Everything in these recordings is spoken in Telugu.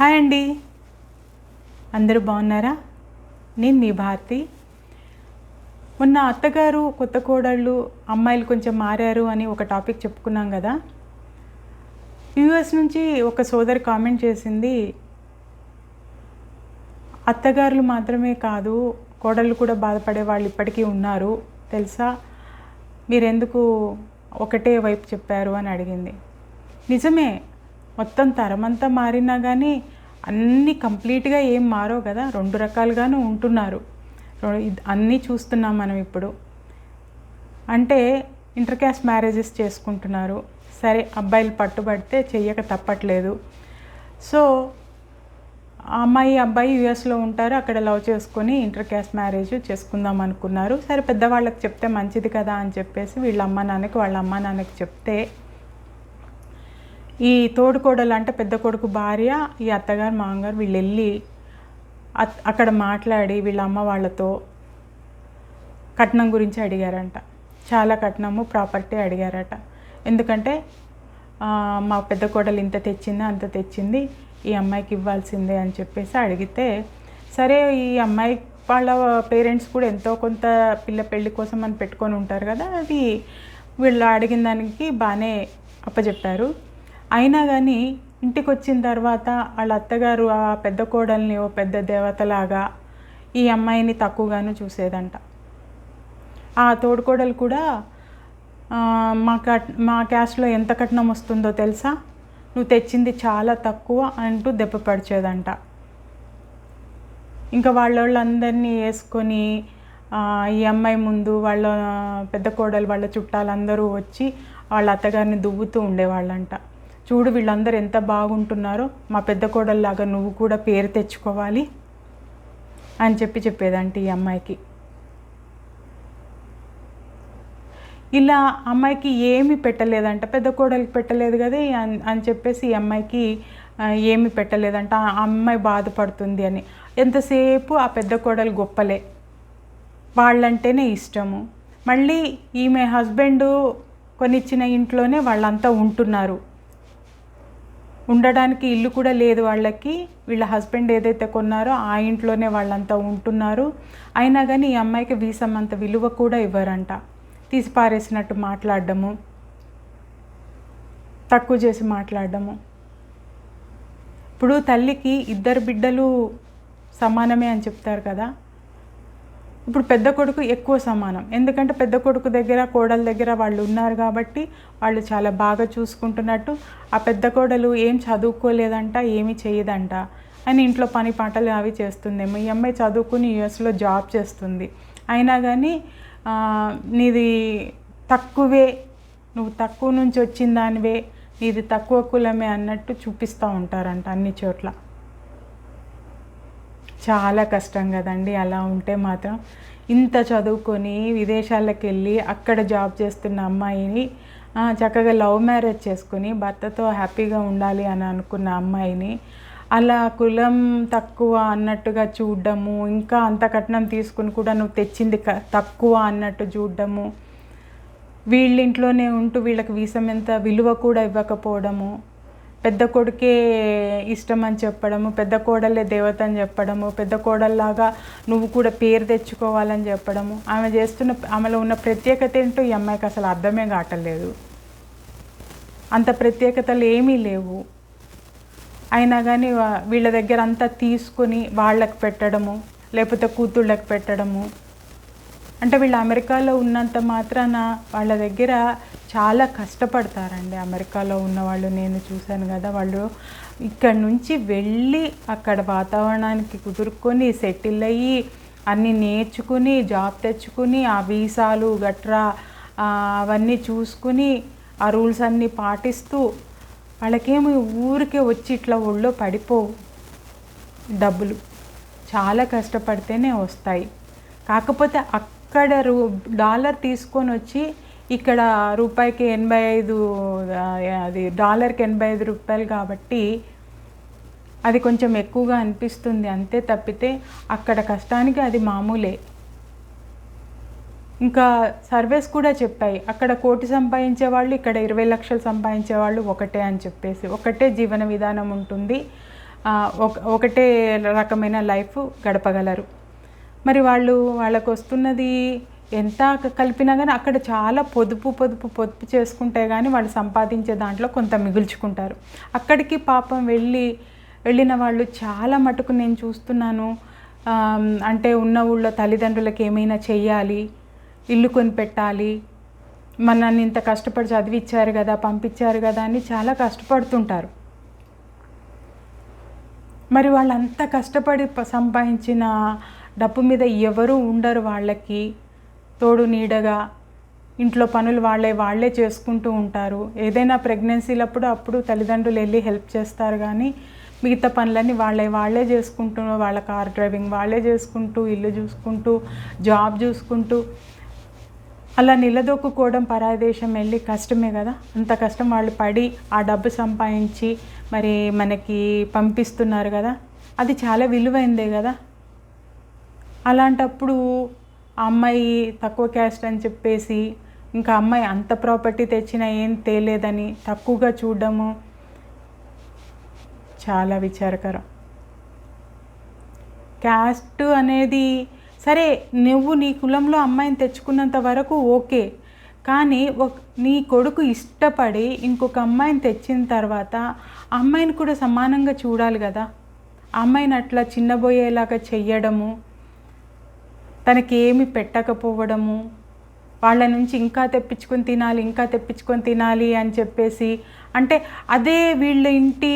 హాయ్ అండి. అందరూ బాగున్నారా? నేను మీ భారతి. మొన్న అత్తగారు కొత్త కోడళ్ళు అమ్మాయిలు కొంచెం మారారు అని ఒక టాపిక్ చెప్పుకున్నాం కదా. యూఎస్ నుంచి ఒక సోదరి కామెంట్ చేసింది అత్తగారులు మాత్రమే కాదు కోడళ్ళు కూడా బాధపడే వాళ్ళు ఇప్పటికీ ఉన్నారు. తెలుసా? మీరెందుకు ఒకటే వైపు చెప్పారు? అని అడిగింది. నిజమే మొత్తం తరమంతా మారినా కానీ అన్నీ కంప్లీట్గా ఏం మారో కదా. రెండు రకాలుగాను ఉంటున్నారు. అన్నీ చూస్తున్నాం మనం ఇప్పుడు. అంటే ఇంటర్ క్యాస్ట్ మ్యారేజెస్ చేసుకుంటున్నారు. సరే అబ్బాయిలు పట్టుబడితే చెయ్యక తప్పట్లేదు. సో అమ్మాయి అబ్బాయి యుఎస్లో ఉంటారు. అక్కడ లవ్ చేసుకొని ఇంటర్ క్యాస్ట్ మ్యారేజ్ చేసుకుందాం అనుకున్నారు. సరే పెద్దవాళ్ళకి చెప్తే మంచిది కదా అని చెప్పేసి వీళ్ళ అమ్మ నాన్నకి వాళ్ళ అమ్మ నాన్నకి చెప్తే ఈ తోడుకోడలు అంటే పెద్ద కొడుకు భార్య ఈ అత్తగారు మామగారు వీళ్ళు వెళ్ళి అక్కడ మాట్లాడి వీళ్ళ అమ్మ వాళ్ళతో కట్నం గురించి అడిగారంట. చాలా కట్నము ప్రాపర్టీ అడిగారట. ఎందుకంటే మా పెద్ద కోడలు ఇంత తెచ్చింది అంత తెచ్చింది ఈ అమ్మాయికి ఇవ్వాల్సిందే అని చెప్పేసి అడిగితే సరే ఈ అమ్మాయి వాళ్ళ పేరెంట్స్ కూడా ఎంతో కొంత పిల్ల పెళ్ళి కోసం అని పెట్టుకొని ఉంటారు కదా అది వీళ్ళు అడిగిన దానికి బాగానే అప్పచెప్పారు అయినా కానీ ఇంటికి వచ్చిన తర్వాత వాళ్ళ అత్తగారు ఆ పెద్ద కోడల్ని ఓ పెద్ద దేవతలాగా ఈ అమ్మాయిని తక్కువగాను చూసేదంట. ఆ తోడుకోడలు కూడా మా కట్ మా క్యాస్ట్లో ఎంత కట్నం వస్తుందో తెలుసా? నువ్వు తెచ్చింది చాలా తక్కువ అంటూ దెబ్బ పడిచేదంట. ఇంకా వాళ్ళ వాళ్ళందరినీ వేసుకొని ఈ అమ్మాయి ముందు వాళ్ళ పెద్ద కోడలు వాళ్ళ చుట్టాలందరూ వచ్చి వాళ్ళ అత్తగారిని దువ్వుతూ ఉండేవాళ్ళంట. చూడు వీళ్ళందరూ ఎంత బాగుంటున్నారో మా పెద్ద కోడల్లాగా నువ్వు కూడా పేరు తెచ్చుకోవాలి అని చెప్పి చెప్పేదంట ఈ అమ్మాయికి. ఇలా అమ్మాయికి ఏమి పెట్టలేదంట పెద్ద కోడలికి పెట్టలేదు కదా అని చెప్పేసి ఈ అమ్మాయికి ఏమి పెట్టలేదంట ఆ అమ్మాయి బాధపడుతుంది అని. ఎంతసేపు ఆ పెద్ద కోడలు గొప్పలే. వాళ్ళంటేనే ఇష్టము. మళ్ళీ ఈమె హస్బెండ్ కొనిచ్చిన ఇంట్లోనే వాళ్ళంతా ఉంటున్నారు. ఉండడానికి ఇల్లు కూడా లేదు వాళ్ళకి. వీళ్ళ హస్బెండ్ ఏదైతే కొన్నారో ఆ ఇంట్లోనే వాళ్ళంతా ఉంటున్నారు. అయినా కానీ ఈ అమ్మాయికి వీసం అంత విలువ కూడా ఇవ్వరంట. తీసిపారేసినట్టు మాట్లాడడము. తక్కువ చేసి మాట్లాడడము. ఇప్పుడు తల్లికి ఇద్దరు బిడ్డలు సమానమే అని చెప్తారు కదా. ఇప్పుడు పెద్ద కొడుకు ఎక్కువ సమానం. ఎందుకంటే పెద్ద కొడుకు దగ్గర కోడల దగ్గర వాళ్ళు ఉన్నారు కాబట్టి వాళ్ళు చాలా బాగా చూసుకుంటున్నట్టు ఆ పెద్ద కోడలు ఏం చదువుకోలేదంట ఏమీ చేయదంట అని ఇంట్లో పని పాటలు అవి చేస్తుందేమో. ఈ అమ్మాయి చదువుకుని యుఎస్లో జాబ్ చేస్తుంది. అయినా కానీ నీది తక్కువే నువ్వు తక్కువ నుంచి వచ్చిన దానివే నీది తక్కువ కులమే అన్నట్టు చూపిస్తూ ఉంటారంట అన్ని చోట్ల. చాలా కష్టం కదండి అలా ఉంటే మాత్రం. ఇంత చదువుకొని విదేశాలకు వెళ్ళి అక్కడ జాబ్ చేస్తున్న అమ్మాయిని చక్కగా లవ్ మ్యారేజ్ చేసుకుని భర్తతో హ్యాపీగా ఉండాలి అని అనుకున్న అమ్మాయిని అలా కులం తక్కువ అన్నట్టుగా చూడడము ఇంకా అంత కట్నం తీసుకుని కూడా నువ్వు తెచ్చింది క- తక్కువ అన్నట్టు చూడడము వీళ్ళింట్లోనే ఉంటూ వీళ్ళకి వీసం ఎంత విలువ కూడా ఇవ్వకపోవడము పెద్ద కొడుకే ఇష్టం అని చెప్పడము పెద్ద కోడలే దేవత అని చెప్పడము పెద్ద కోడల్లాగా నువ్వు కూడా పేరు తెచ్చుకోవాలని చెప్పడము. ఆమె చేస్తున్న ఆమెలో ఉన్న ప్రత్యేకత ఏంటో ఈ అమ్మాయికి అసలు అర్థమే కావట్లేదు. అంత ప్రత్యేకతలు ఏమీ లేవు. అయినా కానీ వీళ్ళ దగ్గర అంతా తీసుకొని వాళ్ళకి పెట్టడము లేకపోతే కూతుళ్ళకి పెట్టడము అంటే వీళ్ళు అమెరికాలో ఉన్నంత మాత్రాన వాళ్ళ దగ్గర చాలా కష్టపడతారండి. అమెరికాలో ఉన్న వాళ్ళు నేను చూశాను కదా వాళ్ళు ఇక్కడ నుంచి వెళ్ళి అక్కడ వాతావరణానికి కుదురుకొని సెటిల్ అయ్యి అన్నీ నేర్చుకుని జాబ్ తెచ్చుకుని ఆ వీసాలు గట్రా అవన్నీ చూసుకుని ఆ రూల్స్ అన్నీ పాటిస్తూ వాళ్ళకేమి ఊరికే వచ్చి ఇట్లా ఒళ్ళో పడిపోవు. డబ్బులు చాలా కష్టపడితేనే వస్తాయి. కాకపోతే అక్కడ రూ డాలర్ తీసుకొని వచ్చి ఇక్కడ రూపాయికి ఎనభై ఐదు అది డాలర్కి ఎనభై ఐదు రూపాయలు కాబట్టి అది కొంచెం ఎక్కువగా అనిపిస్తుంది అంతే తప్పితే అక్కడ కష్టానికి అది మామూలే. ఇంకా సర్వేస్ కూడా చెప్పాయి అక్కడ కోటి సంపాదించే వాళ్ళు ఇక్కడ ఇరవై లక్షలు సంపాదించే వాళ్ళు ఒకటే అని చెప్పేసి. ఒకటే జీవన విధానం ఉంటుంది ఒక ఒకటే రకమైన లైఫ్ గడపగలరు. మరి వాళ్ళు వాళ్ళకు వస్తున్నది ఎంత కలిపినా కానీ అక్కడ చాలా పొదుపు పొదుపు పొదుపు చేసుకుంటే కానీ వాళ్ళు సంపాదించే దాంట్లో కొంత మిగుల్చుకుంటారు. అక్కడికి పాపం వెళ్ళి వెళ్ళిన వాళ్ళు చాలా మటుకు నేను చూస్తున్నాను. అంటే ఉన్న ఊళ్ళో తల్లిదండ్రులకు ఏమైనా చెయ్యాలి ఇల్లు కొని పెట్టాలి మనల్ని ఇంత కష్టపడి చదివిచ్చారు కదా పంపించారు కదా అని చాలా కష్టపడుతుంటారు. మరి వాళ్ళంతా కష్టపడి సంపాదించిన డబ్బు మీద ఎవరు ఉండరు వాళ్ళకి. తోడు నీడగా ఇంట్లో పనులు వాళ్ళే వాళ్ళే చేసుకుంటూ ఉంటారు. ఏదైనా ప్రెగ్నెన్సీలప్పుడు అప్పుడు తల్లిదండ్రులు వెళ్ళి హెల్ప్ చేస్తారు కానీ మిగతా పనులన్నీ వాళ్ళే వాళ్ళే చేసుకుంటూ వాళ్ళ కార్ డ్రైవింగ్ వాళ్ళే చేసుకుంటూ ఇల్లు చూసుకుంటూ జాబ్ చూసుకుంటూ అలా నిలదొక్కుకోవడం పరాయి దేశం వెళ్ళి కష్టమే కదా. అంత కష్టం వాళ్ళు పడి ఆ డబ్బు సంపాదించి మరి మనకి పంపిస్తున్నారు కదా. అది చాలా విలువైందే కదా. అలాంటప్పుడు ఆ అమ్మాయి తక్కువ క్యాస్ట్ అని చెప్పేసి ఇంకా అమ్మాయి అంత ప్రాపర్టీ తెచ్చినా ఏం తేలేదని తక్కువగా చూడడము చాలా విచారకరం. క్యాస్ట్ అనేది సరే నువ్వు నీ కులంలో అమ్మాయిని తెచ్చుకున్నంత వరకు ఓకే. కానీ ఒక నీ కొడుకు ఇష్టపడి ఇంకొక అమ్మాయిని తెచ్చిన తర్వాత అమ్మాయిని కూడా సమానంగా చూడాలి కదా. అమ్మాయిని అట్లా చిన్నబోయేలాగా చెయ్యడము తనకి ఏమి పెట్టకపోవడము. వాళ్ళ నుంచి ఇంకా తెప్పించుకొని తినాలి ఇంకా తెప్పించుకొని తినాలి అని చెప్పేసి అంటే అదే వీళ్ళ ఇంటి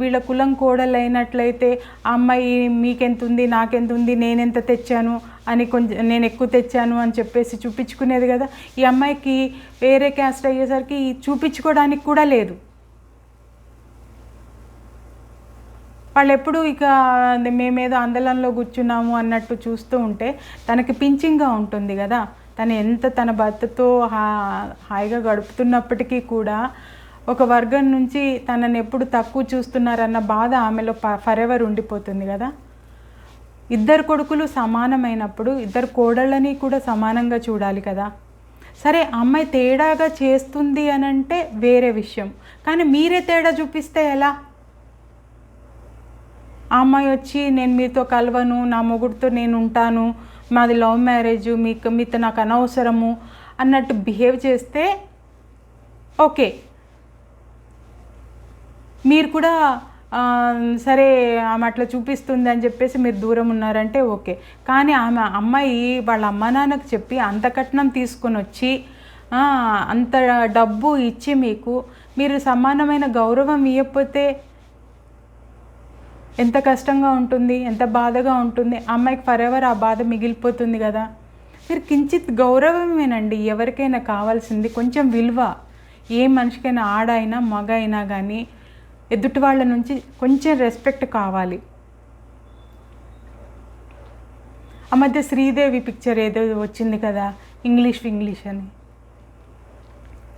వీళ్ళ కులం కోడలు అయినట్లయితే ఆ అమ్మాయి మీకెంత ఉంది నాకెంత ఉంది నేనెంత తెచ్చాను అని కొంచెం నేను ఎక్కువ తెచ్చాను అని చెప్పేసి చూపించుకునేది కదా. ఈ అమ్మాయికి వేరే క్యాస్ట్ అయ్యేసరికి చూపించుకోవడానికి కూడా లేదు. వాళ్ళు ఎప్పుడు ఇక మేమేదో ఆందోళనలో కూర్చున్నాము అన్నట్టు చూస్తూ ఉంటే తనకి పించింగ్గా ఉంటుంది కదా. తను ఎంత తన భర్తతో హా హాయిగా గడుపుతున్నప్పటికీ కూడా ఒక వర్గం నుంచి తనని ఎప్పుడు తక్కువ చూస్తున్నారన్న బాధ ఆమెలో ప ఎవర్ ఉండిపోతుంది కదా. ఇద్దరు కొడుకులు సమానమైనప్పుడు ఇద్దరు కోడళ్ళని కూడా సమానంగా చూడాలి కదా. సరే అమ్మాయి తేడాగా చేస్తుంది అని అంటే వేరే విషయం. కానీ మీరే తేడా చూపిస్తే ఎలా? ఆ అమ్మాయి వచ్చి నేను మీతో కలవను నా మొగుడితో నేను ఉంటాను మాది లవ్ మ్యారేజ్ మీకు మీతో నాకు అనవసరము అన్నట్టు బిహేవ్ చేస్తే ఓకే. మీరు కూడా సరే ఆమె అట్లా చూపిస్తుంది అని చెప్పేసి మీరు దూరం ఉన్నారంటే ఓకే. కానీ ఆమె అమ్మాయి వాళ్ళ అమ్మ నాన్నకు చెప్పి అంత కట్నం తీసుకొని వచ్చి అంత డబ్బు ఇచ్చి మీకు మీరు సమానమైన గౌరవం ఇవ్వకపోతే ఎంత కష్టంగా ఉంటుంది ఎంత బాధగా ఉంటుంది అమ్మాయికి ఫరెవర్ ఎవర్ ఆ బాధ మిగిలిపోతుంది కదా. మీరు కించిత్ గౌరవమేనండి ఎవరికైనా కావాల్సింది కొంచెం విలువ. ఏ మనిషికైనా ఆడైనా మగ అయినా కానీ ఎదుటి వాళ్ళ నుంచి కొంచెం రెస్పెక్ట్ కావాలి. ఆ మధ్య శ్రీదేవి పిక్చర్ ఏదో వచ్చింది కదా ఇంగ్లీష్ ఇంగ్లీష్ అని.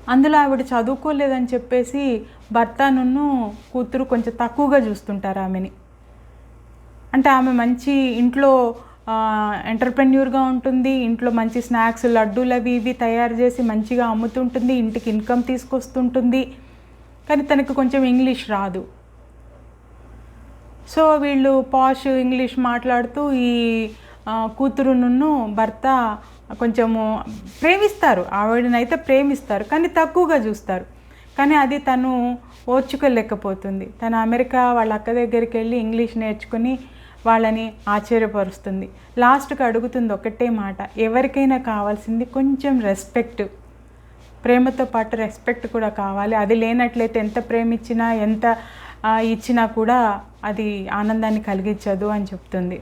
అందులో ఆవిడ చదువుకోలేదని చెప్పేసి భర్తను కూతురు కొంచెం తక్కువగా చూస్తుంటారు ఆమెని. అంటే ఆమె మంచి ఇంట్లో ఎంటర్ప్రెన్యూర్గా ఉంటుంది. ఇంట్లో మంచి స్నాక్స్ లడ్డూలు అవి ఇవి తయారు చేసి మంచిగా అమ్ముతుంటుంది. ఇంటికి ఇన్కమ్ తీసుకొస్తుంటుంది. కానీ తనకు కొంచెం ఇంగ్లీష్ రాదు. సో వీళ్ళు పాష్ ఇంగ్లీష్ మాట్లాడుతూ ఈ కూతురును భర్త కొంచెము ప్రేమిస్తారు. ఆవిడనైతే ప్రేమిస్తారు. కానీ తక్కువగా చూస్తారు. కానీ అది తను ఓర్చుకోలేకపోతుంది. తను అమెరికా వాళ్ళ అక్క దగ్గరికి వెళ్ళి ఇంగ్లీష్ నేర్చుకుని వాళ్ళని ఆశ్చర్యపరుస్తుంది. లాస్ట్కి అడుగుతుంది ఒకటే మాట ఎవరికైనా కావాల్సింది కొంచెం రెస్పెక్ట్ ప్రేమతో పాటు రెస్పెక్ట్ కూడా కావాలి. అది లేనట్లయితే ఎంత ప్రేమిచ్చినా ఎంత ఇచ్చినా కూడా అది ఆనందాన్ని కలిగించదు అని చెప్తుంది.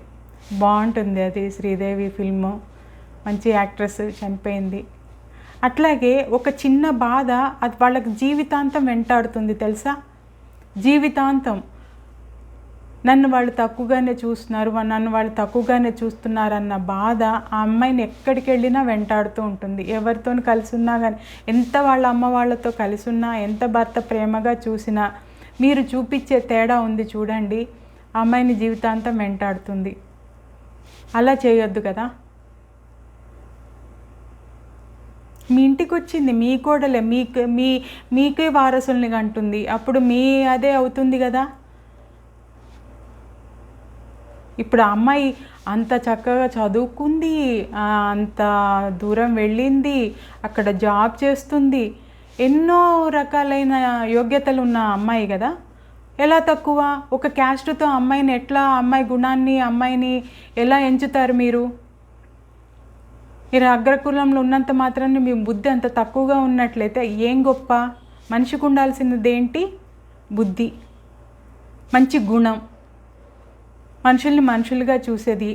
బాగుంటుంది అది శ్రీదేవి ఫిల్ము మంచి యాక్ట్రెస్ చనిపోయింది. అట్లాగే ఒక చిన్న బాధ అది వాళ్ళకి జీవితాంతం వెంటాడుతుంది తెలుసా? జీవితాంతం. నన్ను వాళ్ళు తక్కువగానే చూస్తున్నారు నన్ను వాళ్ళు తక్కువగానే చూస్తున్నారన్న బాధ ఆ అమ్మాయిని ఎక్కడికి వెళ్ళినా వెంటాడుతూ ఉంటుంది. ఎవరితో కలిసి ఉన్నా కానీ ఎంత వాళ్ళ అమ్మ వాళ్ళతో కలిసి ఉన్నా ఎంత భర్త ప్రేమగా చూసినా మీరు చూపించే తేడా ఉంది చూడండి ఆ అమ్మాయిని జీవితాంతం వెంటాడుతుంది. అలా చేయొద్దు కదా. మీ ఇంటికి వచ్చింది మీ కోడలే మీకు మీ మీకే వారసుల్ని అంటుంది అప్పుడు మీ అదే అవుతుంది కదా. ఇప్పుడు ఆ అమ్మాయి అంత చక్కగా చదువుకుంది అంత దూరం వెళ్ళింది అక్కడ జాబ్ చేస్తుంది. ఎన్నో రకాలైన యోగ్యతలు ఉన్న అమ్మాయి కదా. ఎలా తక్కువ? ఒక క్యాస్ట్తో అమ్మాయిని ఎట్లా అమ్మాయి గుణాన్ని అమ్మాయిని ఎలా ఎంచుతారు మీరు? మీరు అగ్రకులంలో ఉన్నంత మాత్రాన్ని మీ బుద్ధి అంత తక్కువగా ఉన్నట్లయితే ఏం గొప్ప? మనిషికి ఉండాల్సినది ఏంటి? బుద్ధి. మంచి గుణం. మనుషుల్ని మనుషులుగా చూసేది.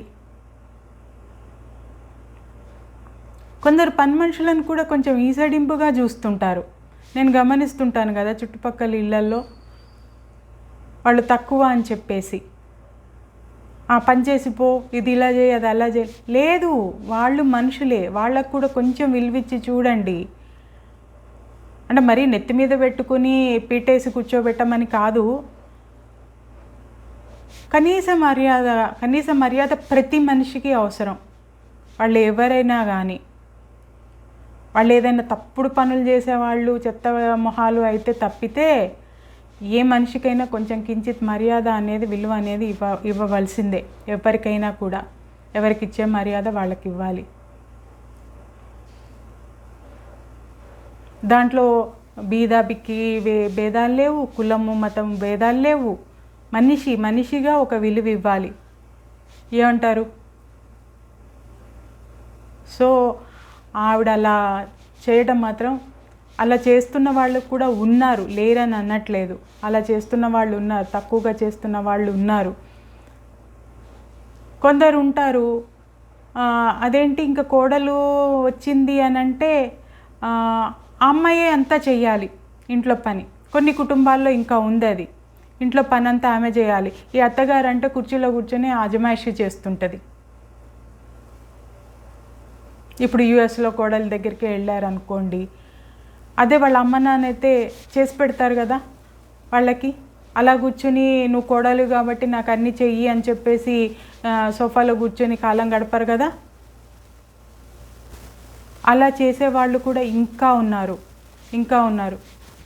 కొందరు పని మనుషులను కూడా కొంచెం ఈసడింపుగా చూస్తుంటారు. నేను గమనిస్తుంటాను కదా చుట్టుపక్కల ఇళ్ళల్లో వాళ్ళు తక్కువ అని చెప్పేసి. ఆ పని చేసి పో ఇది ఇలా చేయి అది అలా చేయి. లేదు వాళ్ళు మనుషులే. వాళ్ళకు కూడా కొంచెం విలువిచ్చి చూడండి. అంటే మరీ నెత్తి మీద పెట్టుకుని పీటేసి కూర్చోబెట్టమని కాదు. కనీస మర్యాద కనీస మర్యాద ప్రతి మనిషికి అవసరం. వాళ్ళు ఎవరైనా కానీ వాళ్ళు ఏదైనా తప్పుడు పనులు చేసేవాళ్ళు చెత్త మొహాలు అయితే తప్పితే ఏ మనిషికైనా కొంచెం కించిత్ మర్యాద అనేది విలువ అనేది ఇవ్వ ఇవ్వవలసిందే. ఎవరికైనా కూడా. ఎవరికి ఇచ్చే మర్యాద వాళ్ళకి ఇవ్వాలి దాంట్లో బీదా బిక్కి వే- భేదాలు లేవు. కులము మతం భేదాలు లేవు. మనిషి మనిషిగా ఒక విలువ ఇవ్వాలి. ఏమంటారు? సో ఆవిడ అలా చేయడం మాత్రం అలా చేస్తున్న వాళ్ళు కూడా ఉన్నారు లేరని అనట్లేదు. అలా చేస్తున్న వాళ్ళు ఉన్నారు తక్కువగా చేస్తున్న వాళ్ళు ఉన్నారు. కొందరు ఉంటారు అదేంటి ఇంకా కోడలు వచ్చింది అని అంటే అమ్మాయే అంతా చెయ్యాలి ఇంట్లో పని. కొన్ని కుటుంబాల్లో ఇంకా ఉంది అది. ఇంట్లో పనంతా ఆమె చేయాలి. ఈ అత్తగారు అంటే కుర్చీలో కూర్చొని ఆజమాయిషి చేస్తుంటుంది. ఇప్పుడు యుఎస్లో కోడలి దగ్గరికి వెళ్ళారనుకోండి అదే వాళ్ళ అమ్మ నాన్న అయితే చేసి పెడతారు కదా వాళ్ళకి. అలా కూర్చుని నువ్వు కోడలు కాబట్టి నాకు అన్నీ చెయ్యి అని చెప్పేసి సోఫాలో కూర్చొని కాలం గడపరు కదా. అలా చేసేవాళ్ళు కూడా ఇంకా ఉన్నారు. ఇంకా ఉన్నారు.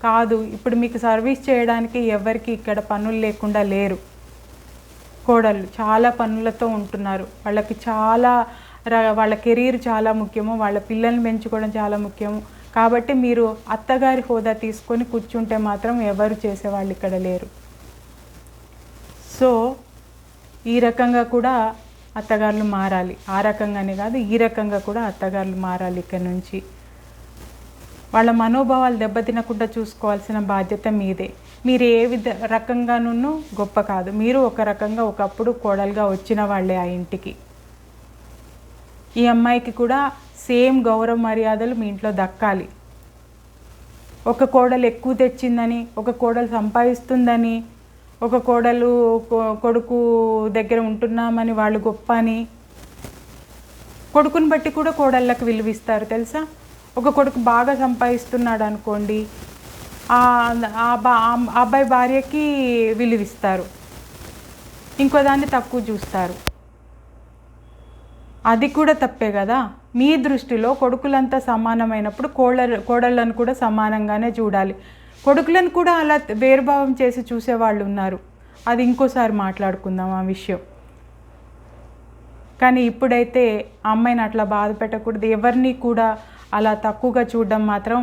కాదు ఇప్పుడు మీకు సర్వీస్ చేయడానికి ఎవరికి ఇక్కడ పనులు లేకుండా లేరు. కోడళ్ళు చాలా పనులతో ఉంటున్నారు. వాళ్ళకి చాలా వాళ్ళ కెరీర్ చాలా ముఖ్యము వాళ్ళ పిల్లల్ని పెంచుకోవడం చాలా ముఖ్యము. కాబట్టి మీరు అత్తగారి హోదా తీసుకొని కూర్చుంటే మాత్రం ఎవరు చేసేవాళ్ళు ఇక్కడ లేరు. సో ఈ రకంగా కూడా అత్తగారులు మారాలి. ఆ రకంగానే కాదు ఈ రకంగా కూడా అత్తగారులు మారాలి ఇక్కడ నుంచి. వాళ్ళ మనోభావాలు దెబ్బతినకుండా చూసుకోవాల్సిన బాధ్యత మీదే. మీరు ఏ విధ రకంగానూ గొప్ప కాదు. మీరు ఒక రకంగా ఒకప్పుడు కోడలుగా వచ్చిన వాళ్ళే ఆ ఇంటికి. ఈ అమ్మాయికి కూడా సేమ్ గౌరవ మర్యాదలు మీ ఇంట్లో దక్కాలి. ఒక కోడలు ఎక్కువ తెచ్చిందని ఒక కోడలు సంపాదిస్తుందని ఒక కోడలు కొ- కొడుకు దగ్గర ఉంటున్నామని వాళ్ళు గొప్ప అని. కొడుకుని బట్టి కూడా కోడళ్ళకు విలువిస్తారు తెలుసా? ఒక కొడుకు బాగా సంపాదిస్తున్నాడు అనుకోండి ఆ అబ్బాయి భార్యకి విలువిస్తారు. ఇంకో దాన్ని తక్కువ చూస్తారు. అది కూడా తప్పే కదా? మీ దృష్టిలో కొడుకులంతా సమానమైనప్పుడు కోళ్ళ కోడళ్ళను కూడా సమానంగానే చూడాలి. కొడుకులను కూడా అలా వేరుభావం చేసి చూసేవాళ్ళు ఉన్నారు. అది ఇంకోసారి మాట్లాడుకుందాం ఆ విషయం. కానీ ఇప్పుడైతే అమ్మాయిని అట్లా బాధ పెట్టకూడదు. ఎవరిని కూడా అలా తక్కువగా చూడడం మాత్రం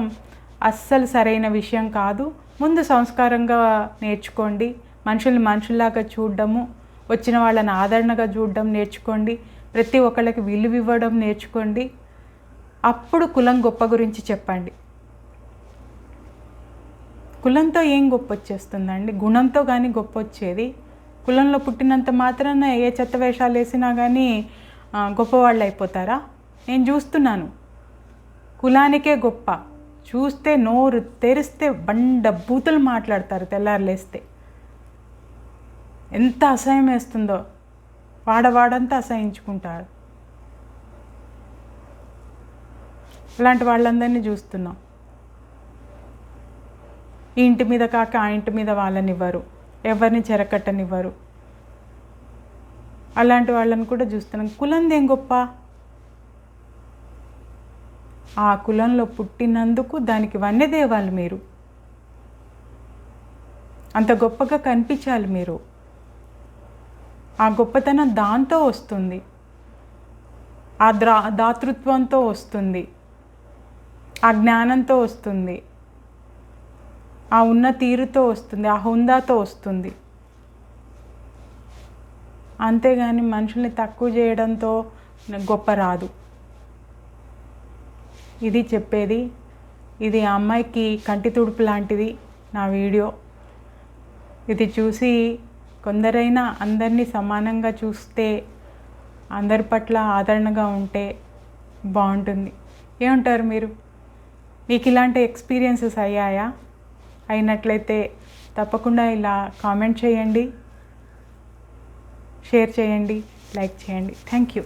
అస్సలు సరైన విషయం కాదు. ముందు సంస్కారంగా నేర్చుకోండి. మనుషుల్ని మనుషుల్లాగా చూడడము వచ్చిన వాళ్ళని ఆదరణగా చూడడం నేర్చుకోండి. ప్రతి ఒక్కళ్ళకి విలువ ఇవ్వడం నేర్చుకోండి. అప్పుడు కులం గొప్ప గురించి చెప్పండి. కులంతో ఏం గొప్ప వచ్చేస్తుందండి? గుణంతో కానీ గొప్ప వచ్చేది? కులంలో పుట్టినంత మాత్రాన ఏ చెత్త వేషాలు వేసినా కానీ గొప్పవాళ్ళు అయిపోతారా నేను చూస్తున్నాను. కులానికే గొప్ప. చూస్తే నోరు తెరిస్తే బండ బూతులు మాట్లాడతారు తెల్లారులేస్తే ఎంత అసహ్యం వేస్తుందో. వాడవాడంతా అసహించుకుంటారు. ఇలాంటి వాళ్ళందరినీ చూస్తున్నాం. ఈ ఇంటి మీద కాక ఆ ఇంటి మీద వాళ్ళనివ్వరు. ఎవరిని చెరకట్టనివ్వరు. అలాంటి వాళ్ళని కూడా చూస్తున్నాం. కులందేం గొప్ప? ఆ కులంలో పుట్టినందుకు దానికి వన్నెదేవాలి మీరు. అంత గొప్పగా కనిపించాలి మీరు. ఆ గొప్పతనం దాంతో వస్తుంది. ఆ ద్రా దాతృత్వంతో వస్తుంది. ఆ జ్ఞానంతో వస్తుంది. ఆ ఉన్న తీరుతో వస్తుంది. ఆ హుందాతో వస్తుంది. అంతేగాని మనుషుల్ని తక్కువ చేయడంతో గొప్ప రాదు. ఇది చెప్పేది. ఇది ఆ అమ్మాయికి కంటి తుడుపు లాంటిది నా వీడియో. ఇది చూసి కొందరైనా అందరినీ సమానంగా చూస్తే అందరి పట్ల ఆదరణగా ఉంటే బాగుంటుంది. ఏమంటారు మీరు? మీకు ఇలాంటి ఎక్స్పీరియన్సెస్ అయ్యాయా? అయినట్లయితే తప్పకుండా ఇలా కామెంట్ చేయండి. షేర్ చేయండి. లైక్ చేయండి. Thank you.